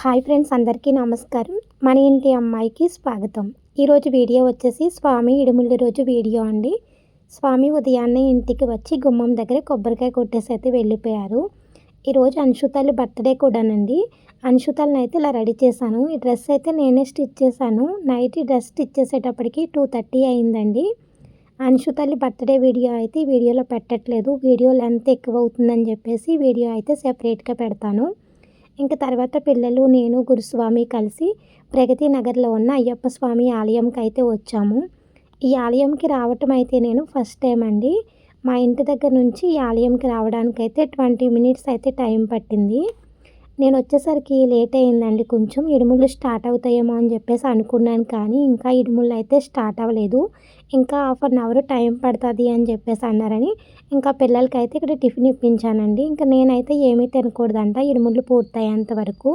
Hi friends అందరికీ నమస్కారం. మన ఇంటి అమ్మాయికి స్వాగతం. ఈరోజు వీడియో వచ్చేసి స్వామి ఇడుముల రోజు వీడియో అండి. స్వామి ఉదయాన్నే ఇంటికి వచ్చి గుమ్మం దగ్గర కొబ్బరికాయ కొట్టేసి అయితే వెళ్ళిపోయారు. ఈరోజు అన్షుతాలు బర్త్డే కూడానండి. అన్షుతాలను అయితే ఇలా రెడీ చేశాను. ఈ డ్రెస్ అయితే నేనే స్టిచ్ చేశాను. నైట్ ఈ డ్రెస్ స్టిచ్ చేసేటప్పటికి టూ థర్టీ అయిందండి. అన్షుతల్లి బర్త్డే వీడియో అయితే వీడియోలో పెట్టట్లేదు. వీడియో లెంత్ ఎక్కువ అవుతుందని చెప్పేసి వీడియో అయితే సెపరేట్గా పెడతాను. ఇంకా తర్వాత పిల్లలు నేను గురుస్వామి కలిసి ప్రగతి నగర్లో ఉన్న అయ్యప్ప స్వామి ఆలయంకి అయితే వచ్చాము. ఈ ఆలయంకి రావటం అయితే నేను ఫస్ట్ టైం అండి. మా ఇంటి దగ్గర నుంచి ఈ ఆలయంకి రావడానికి అయితే ట్వంటీ మినిట్స్ అయితే టైం పట్టింది. నేను వచ్చేసరికి లేట్ అయిందండి కొంచెం ఇడుములు స్టార్ట్ అవుతాయేమో అని చెప్పేసి అనుకున్నాను కానీ ఇంకా ఇడుములు అయితే స్టార్ట్ అవ్వలేదు. ఇంకా హాఫ్ అన్ అవర్ టైం పడుతుంది అని చెప్పేసి అన్నారని ఇంకా పిల్లలకి అయితే ఇక్కడ టిఫిన్ ఇప్పించానండి. ఇంకా నేనైతే ఏమీ తినకూడదంట. ఇడుములు పూర్తయ్యేంత వరకు.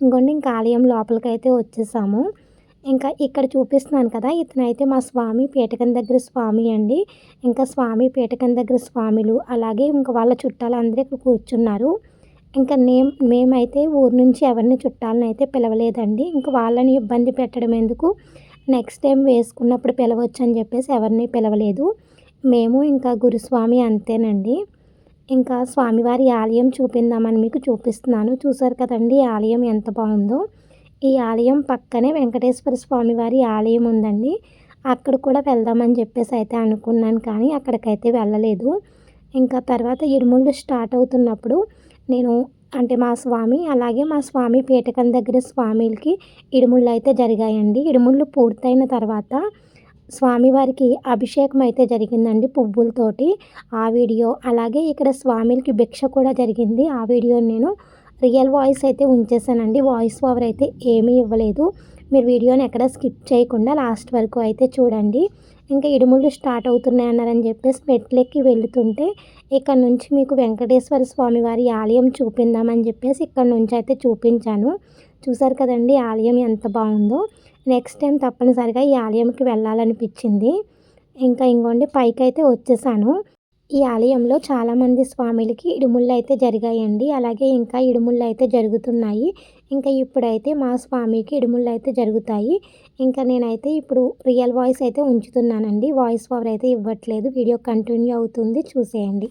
ఇంకోండి ఇంకా ఆలయం లోపలికి అయితే వచ్చేసాము. ఇంకా ఇక్కడ చూపిస్తున్నాను కదా ఇతనైతే మా స్వామి పీటకం దగ్గర స్వామి అండి. ఇంకా స్వామి పీటకం దగ్గర స్వామిలు అలాగే ఇంకా వాళ్ళ చుట్టాలు అందరూ ఇక్కడ కూర్చున్నారు. ఇంకా నేమ్ మేమైతే ఊరు నుంచి ఎవరిని చుట్టాలని అయితే పిలవలేదండి. ఇంకా వాళ్ళని ఇబ్బంది పెట్టడం ఎందుకు? నెక్స్ట్ టైం వేసుకున్నప్పుడు పిలవచ్చు అని చెప్పేసి ఎవరిని పిలవలేదు. మేము ఇంకా గురుస్వామి అంతేనండి. ఇంకా స్వామివారి ఆలయం చూపిందామని మీకు చూపిస్తున్నాను. చూసారు కదండి ఆలయం ఎంత బాగుందో? ఈ ఆలయం పక్కనే వెంకటేశ్వర స్వామి వారి ఆలయం ఉందండి. అక్కడ కూడా వెళ్దామని చెప్పేసి అయితే అనుకున్నాను కానీ అక్కడికైతే వెళ్ళలేదు. ఇంకా తర్వాత ఇరుముళ్ళు స్టార్ట్ అవుతున్నప్పుడు నేను అంటే మా స్వామి అలాగే మా స్వామి పీఠకం దగ్గర స్వామిలకి ఇడుముళ్ళు అయితే జరిగాయండి. ఇడుముళ్ళు పూర్తయిన తర్వాత స్వామివారికి అభిషేకం అయితే జరిగిందండి పువ్వులతోటి. ఆ వీడియో అలాగే ఇక్కడ స్వామికి భిక్ష కూడా జరిగింది. ఆ వీడియో నేను రియల్ వాయిస్ అయితే ఉంచేసానండి వాయిస్ ఓవర్ అయితే ఏమీ ఇవ్వలేదు. మీరు వీడియోని ఎక్కడ స్కిప్ చేయకుండా లాస్ట్ వరకు అయితే చూడండి. ఇంకా ఇడుములు స్టార్ట్ అవుతున్నాయి అన్నారని చెప్పేసి మెట్లెక్కి వెళుతుంటే ఇక్కడ నుంచి మీకు వెంకటేశ్వర స్వామి వారి ఆలయం చూపిందామని చెప్పేసి ఇక్కడ నుంచి అయితే చూపించాను. చూసారు కదండి ఆలయం ఎంత బాగుందో. నెక్స్ట్ టైం తప్పనిసరిగా ఈ ఆలయంకి వెళ్ళాలనిపించింది. ఇంకా ఇంకోండి పైకి అయితే వచ్చేసాను. ఈ ఆలయంలో చాలామంది స్వామిలకి ఇడుముళ్ళు అయితే జరిగాయండి. అలాగే ఇంకా ఇడుముళ్ళు అయితే జరుగుతున్నాయి. ఇంకా ఇప్పుడైతే మా స్వామికి ఇడుముళ్ళు అయితే జరుగుతాయి. ఇంకా నేనైతే ఇప్పుడు రియల్ వాయిస్ అయితే ఉంచుతున్నానండి. వాయిస్ పవర్ అయితే ఇవ్వట్లేదు. వీడియో కంటిన్యూ అవుతుంది. చూసేయండి.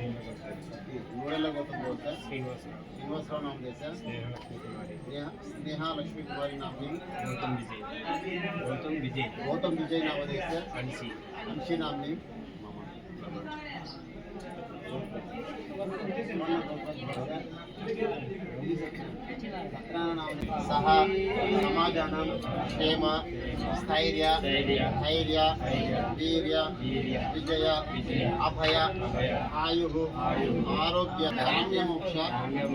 మూడేళ్ల గౌతం బోల్తా శ్రీనివాస శ్రీనివాసరావు నామ చేశారు స్నేహ స్నేహ లక్ష్మి కుమారి నామ గౌతమ్ విజయ్ గౌతమ్ విజయ్ గౌతమ్ విజయ్ నామ చేశారు అంశీ అంశీ నామ నేమ్ సహా సమాజానం క్షేమ స్థైర్య ధైర్య వీర్య విజయ అభయ ఆయు ఆరోగ్య కామ్యమోక్ష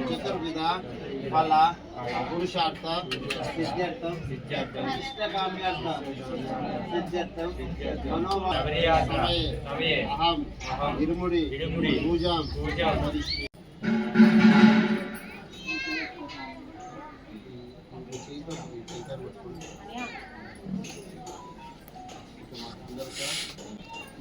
చతుర్విధ ఫల పురుషార్థ సిద్ధ్యర్థం ఇష్టకామ్యార్థ సిద్ధ్యర్థం మనోభావే అహం ఇరుముడి పూజాం పూజా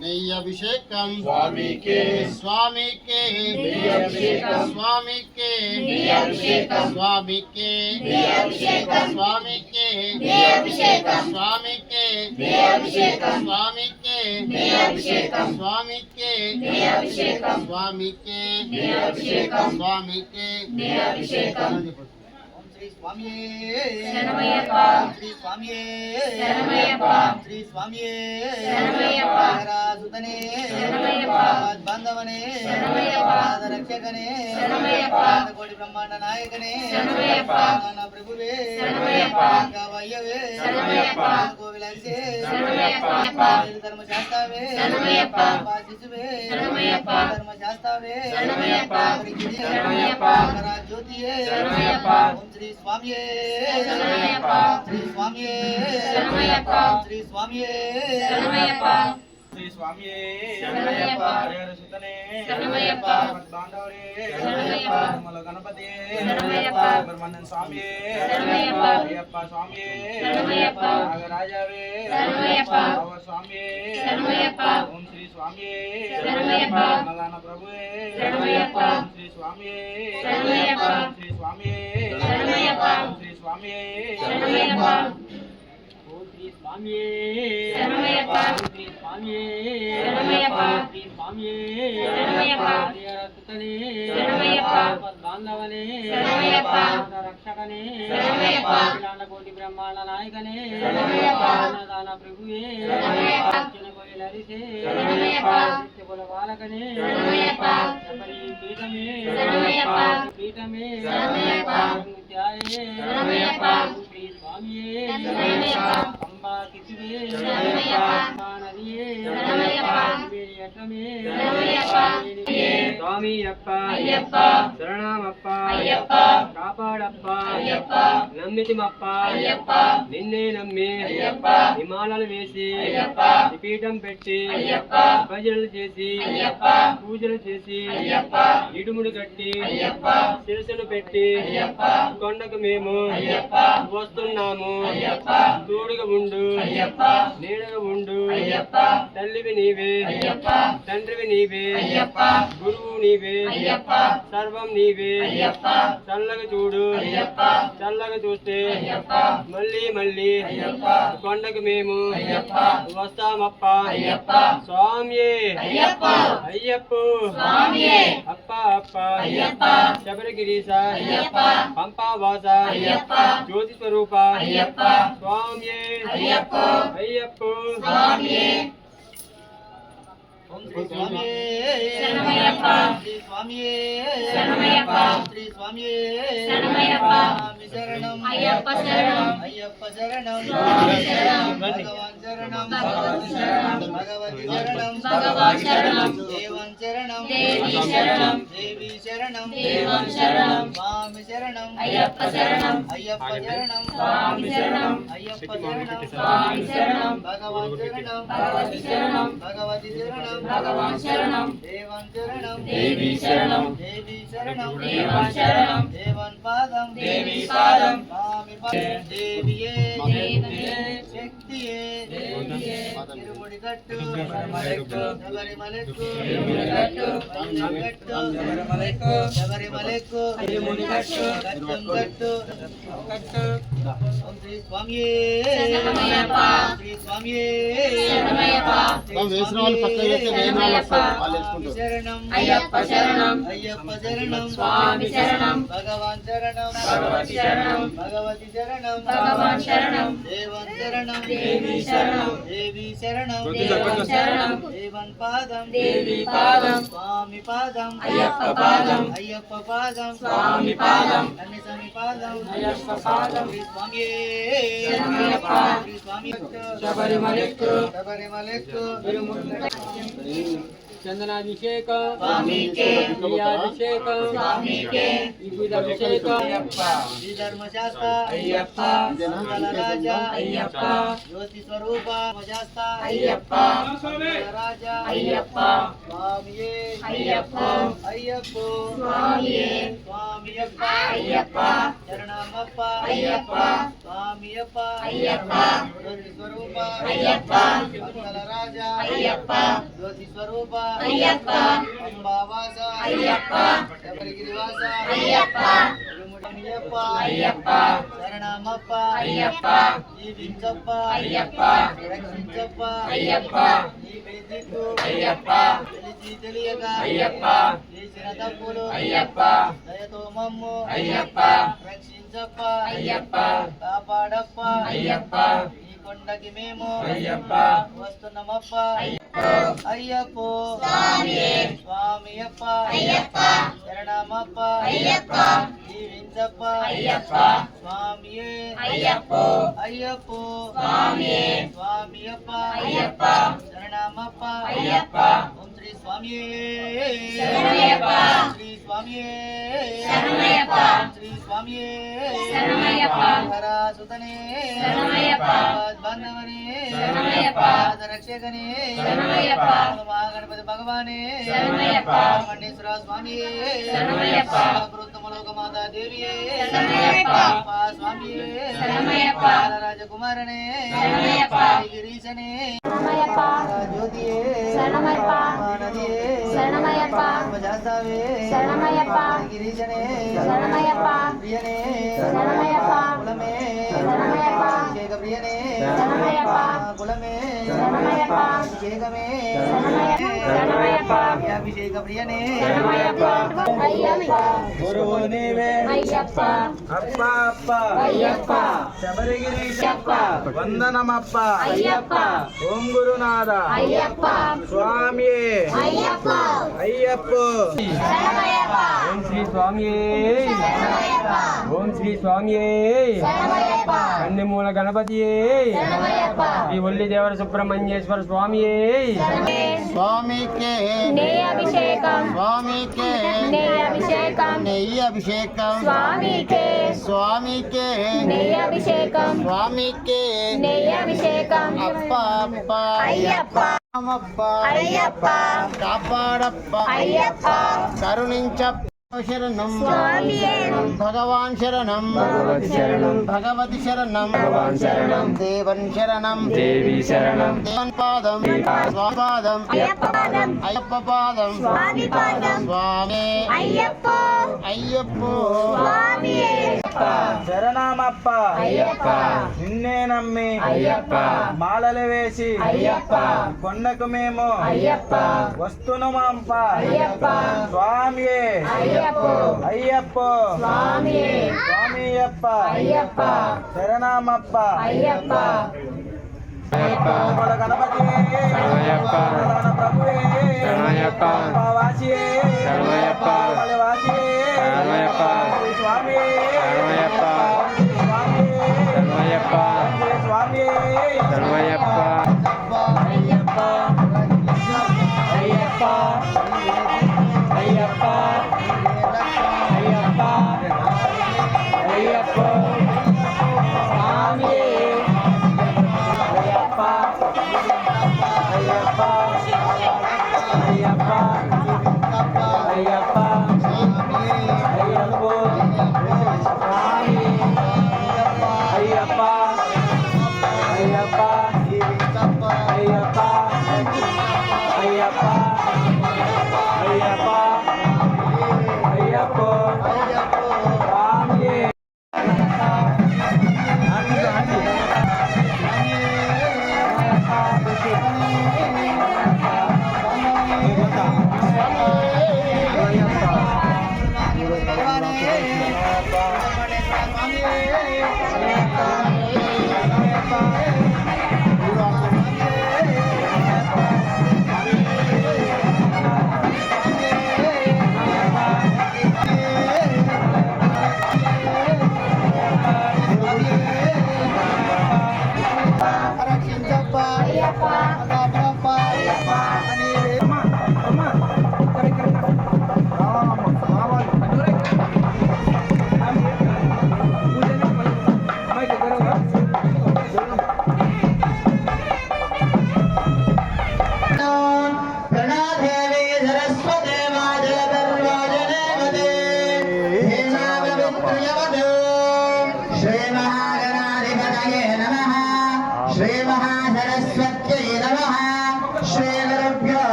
నెయ్యభిషేకం స్వామికే స్వామికే నెయ్యభిషేకం స్వామికే నెయ్యభిషేకం స్వామికే నెయ్యభిషేకం స్వామికే నెయ్యభిషేకం స్వామికే నెయ్యభిషేకం స్వామికే నెయ్యభిషేకం స్వామికే నెయ్యభిషేకం స్వామికే నెయ్యభిషేకం స్వామికే నెయ్యభిషేకం శ్రీ స్వామి శరణమయ్యప్ప. శ్రీ స్వామి శరణమయ్యప్ప. శ్రీ స్వామి శరణమయ్యప్ప. సుతనే శరణమయ్యప్ప. బాంధవనే శరణమయ్యప్ప. రక్షకనే శరణమయ్యప్ప. కోటి బ్రహ్మాండ నాయకనే శరణమయ్యప్ప. నా ప్రభువే శరణమయ్యప్ప. గవయ్యవే శరణమయ్యప్ప. గోవిలంసే శరణమయ్యప్ప. ధర్మశాస్త్రవే శరణమయ్యప్ప. శిశువే శరణమయ్యప్ప. ధర్మశాస్త్రవే శరణమయ్యప్ప. శరణమయ్యప్ప. జ్యోతియే శరణమయ్యప్ప. ఓం శ్రీ స్వామియే. శ్రీ స్వామియే. శ్రీ స్వామియే. శ్రీ. హరిహర సుతనే. తిరుమల గణపతి స్వామియే శరణమయ్యప్ప. అయ్యప్ప శరణమయ్యప్ప. నాగరాజావే స్వామియే శరణమయ్యప్ప. ఓం శ్రీ శరణమయ్యప్ప. నదాన ప్రభువే. ఓం శ్రీ శరణమయ్యప్ప. ఓం శ్రీ శరణమయ్యప్ప. ఓం శ్రీ శరణమయ్యప్ప. ఓం శ్రీ స్వామియే బాంధవనే. రక్షకనే కోటి బ్రహ్మాండ నాయకనే. అన్నదాన ప్రభువే. నిత్యకుల బాలకనే. పీఠమే. పీఠమే. శ్రీ స్వామియే. అంబా కిసివే também. Também. స్వామి అప్ప అయ్యప్ప. శరణమప్ప అయ్యప్ప. కాపాడప్ప అయ్యప్ప. నమ్మితిమప్ప అయ్యప్ప. నిన్నే నమ్మి అయ్యప్ప. హిమాలలు వేసి అయ్యప్ప. పీఠం పెట్టి అయ్యప్ప. భజనలు చేసి అయ్యప్ప. పూజలు చేసి అయ్యప్ప. ఇడుముడు కట్టి అయ్యప్ప. శిరసును పెట్టి అయ్యప్ప. కొండకు మేము అయ్యప్ప. వస్తున్నాము అయ్యప్ప. తోడుగా ఉండు అయ్యప్ప. నీడగా ఉండు అయ్యప్ప. తల్లివి నీవే అయ్యప్ప. తండ్రివి నీవే అయ్యప్ప. గురువు నీవే అయ్యప్ప. సర్వం నీవే అయ్యప్ప. చల్లగా చూడు అయ్యప్ప. చల్లగా చూస్తే అయ్యప్ప. మళ్ళీ మళ్ళీ అయ్యప్ప. కొండకు మేము అయ్యప్ప. వస్తామప్ప అయ్యప్ప. స్వామియే అయ్యప్ప. అప్ప అప్ప అయ్యప్ప. శబరిగిరీశ అయ్యప్ప. పంపావాస అయ్యప్ప. జ్యోతి స్వరూప అయ్యప్ప. స్వామియే అయ్యప్ప. శ్రీ స్వామియే. శ్రీ స్వామియే శరణం. అయ్యప్ప శరణం. అయ్యప్ప శరణం. భగవాన్ శరణం భగవతి శరణం. భగవతి శరణం భగవాన్ శరణం. దేవన్ శరణం దేవి శరణం. దేవి శరణం దేవం శరణం. స్వామి శరణం అయ్యప్ప శరణం. అయ్యప్ప శరణం స్వామి శరణం. అయ్యప్ప శరణం స్వామి శరణం. భగవాన్ శరణం భగవతి శరణం. భగవతి శరణం భగవాన్ శరణం. దేవన్ శరణం దేవి శరణం. దేవి శరణం దేవన్ శరణం. దేవన్ పాదం దేవి పాదం. స్వామి పాదం ಶಕ್ತಿಯೇ ಮಡಿಗಟ್ಟು ಶಬರಿ ಮಲೆಕ್ಕು ಗಟ್ಟು ಶಬರಿ ಮಲೆಕ್ಕು ಗಟ್ಟು ಗಟ್ಟು శ్రీ స్వామియే. శ్రీ స్వామియే వేసిన వాళ్ళు పక్కన పెడితే వేసిన వాళ్ళు వస్తారు. వాళ్ళు. శరణం అయ్యప్ప శరణం. అయ్యప్ప శరణం స్వామి శరణం. భగవాన్ శరణం భగవతి శరణం. భగవతి శరణం భగవాన్ శరణం. దేవన్ శరణం దేవి శరణం. దేవి శరణం దేవం శరణం. దేవన్ పాదం దేవి పాదం. స్వామి పాదం అయ్యప్ప పాదం. అయ్యప్ప పాదం స్వామి పాదం. అన్ని స్వామి పాదం అయ్యప్ప పాదం. శ్రీ స్వామియే శరణమయ్యప్ప. శ్రీ స్వామి శబరిమలెక్కు. శబరిమలెక్కు చందనాభిషేకం స్వామికే. బియ్యాభిషేకం స్వామికే. విభూతాభిషేకం శ్రీ ధర్మశాస్త్ర అయ్యప్ప. మంగళ రాజా అయ్యప్ప. జ్యోతి స్వరూప ధర్మశాస్త్ర అయ్యప్ప. మంగళ రాజా అయ్యప్ప. స్వామియే అయ్యప్ప. అయ్యప్ప స్వామియే. స్వామియప్ప అయ్యప్ప. శరణమప్ప అయ్యప్ప. స్వామియప్ప అయ్యప్ప. జ్యోతి స్వరూప అయ్యప్ప. మంగళ రాజా అయ్యప్ప. జ్యోతి స్వరూప అయ్యప్ప. అంబావాస అయ్యప్ప. శబరిగిరివాస అయ్యప్ప. తిరుముడనియప్ప అయ్యప్ప. శరణమప్ప అయ్యప్ప. జీవించప్ప అయ్యప్ప. రక్షించప్ప అయ్యప్ప. నీవే దిక్కు అయ్యప్ప. తెలిసి తెలియక అయ్యప్ప. చేసిన తప్పులు అయ్యప్ప. దయతో మమ్ము అయ్యప్ప. రక్షించ రక్షించప్ప అయ్యప్ప కాపాడప్ప అయ్యప్ప ఈ కొండకి మేము అయ్యప్ప. వస్తున్నామప్ప అయ్యప్ప. స్వామియప్ప అయ్యప్ప. శరణమప్ప. అయ్యప్ప. జీవించప్ప. అయ్యప్ప. స్వామియే. అయ్యప్ప. అయ్యప్ప. స్వామియే. స్వామియప్ప అయ్యప్ప. శరణమప్ప. అయ్యప్ప. ఓం శ్రీ స్వామియే. శ్రీ స్వామియే. శ్రీ స్వామియే. హరాసుతనే శరణమయ్యప్ప. బాంధవనే. రక్షకనే. మహాగణపతి భగవానే. మణేశ్వర స్వామియే శరణమయ్యప్ప. వృత్తమలోక మాతా దేవియే శరణమయ్యప్ప. స్వామియే శరణమయ్యప్ప. రాజకుమారనే శరణమయ్యప్ప. గిరీశనే శరణమయ్యప్ప జ్యోతియే ప్రియనే కులమే అభిషేకమే అభిషేక ప్రియనే గురువు నీవే అప్ప అప్ప శబరిగిరీశప్ప వందనమప్ప అయ్యప్ప ఓం గురునాథ అయ్యప్ప స్వామి అయ్యప్ప ఓం శ్రీ స్వామి ఓం శ్రీ స్వామి కన్నెమూల గణపతి శరణమయ్యప్ప శ్రీ ఒల్లి దేవర సుబ్రహ్మణ్యేశ్వర స్వామియే. స్వామికే. నెయ్యి అభిషేకం స్వామికే. నెయ్యి అభిషేకం నెయ్యి అభిషేకం స్వామికే. స్వామికే. నెయ్యి అభిషేకం స్వామికే. నెయ్యి అభిషేకం అప్ప అప్ప అయ్యప్ప. రామప్ప. అయ్యప్ప. కాపాడప్ప. అయ్యప్ప. కరుణించప్ప. శరణం. భగవాన్ శరణం. భగవతి శరణం. భగవతి శరణం. భగవాన్ శరణం. దేవన్ శరణం. దేవి శరణం. దేవన్ పాదం. స్వామి పాదం. అయ్యప్ప పాదం. స్వామి పాదం. స్వామి. అయ్యప్ప. అయ్యప్ప. శరణమప్ప. అయ్యప్ప. నిన్నే నమ్మి. అయ్యప్ప. మాలలు వేసి. అయ్యప్ప. కొండకు మేము. అయ్యప్ప. వస్తున్నామంప. అయ్యప్ప. స్వామియే. అయ్యప్ప. అయ్యప్ప. స్వామియే స్వామియప్ప. అయ్యప్ప. శరణమప్ప. అయ్యప్ప. గణపతి ప్రభువే శరణమయ్యప్ప. వాసియే శరణమయ్యప్ప. వాసియే శరణమయ్యప్ప.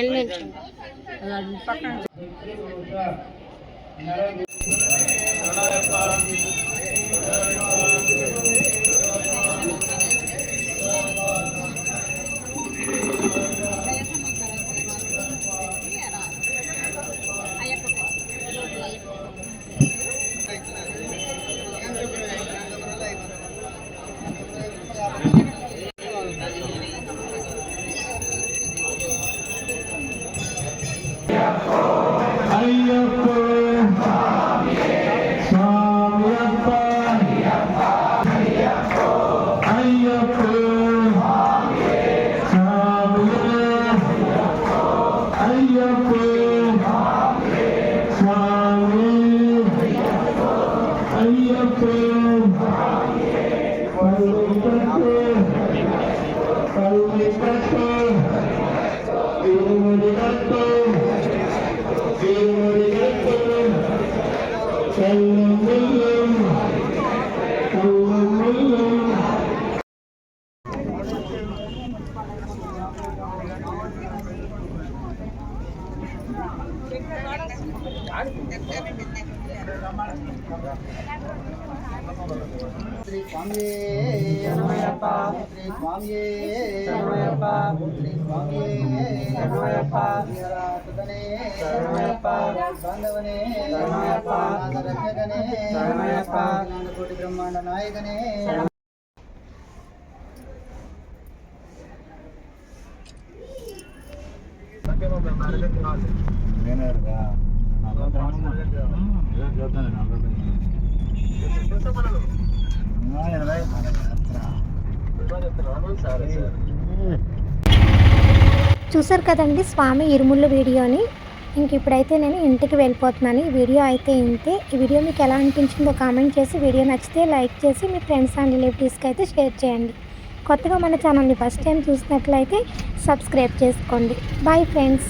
నేను వెళ్ళి. స్వామియప్ప శ్రీ స్వామి శరణమయ్యప్ప శ్రీ స్వామి శరణమయ్యప్ప శ్రీ స్వామి శరణమయ్యప్ప వీరరాజుగనే శరణమయ్యప్ప బాంధవనే శరణమయ్యప్ప రక్షకనే శరణమయ్యప్ప కోటి బ్రహ్మాండ నాయకనే చూసారు కదండి స్వామి ఇరుముళ్ళు వీడియోని. ఇంక ఇప్పుడైతే నేను ఇంటికి వెళ్ళిపోతున్నాను. ఈ వీడియో అయితే ఇంతే. ఈ వీడియో మీకు ఎలా అనిపించిందో కామెంట్ చేసి వీడియో నచ్చితే లైక్ చేసి మీ ఫ్రెండ్స్ అండ్ రిలేటివ్స్కి అయితే షేర్ చేయండి. కొత్తగా మన ఛానల్ని ఫస్ట్ టైం చూసినట్లయితే సబ్స్క్రైబ్ చేసుకోండి. Bye friends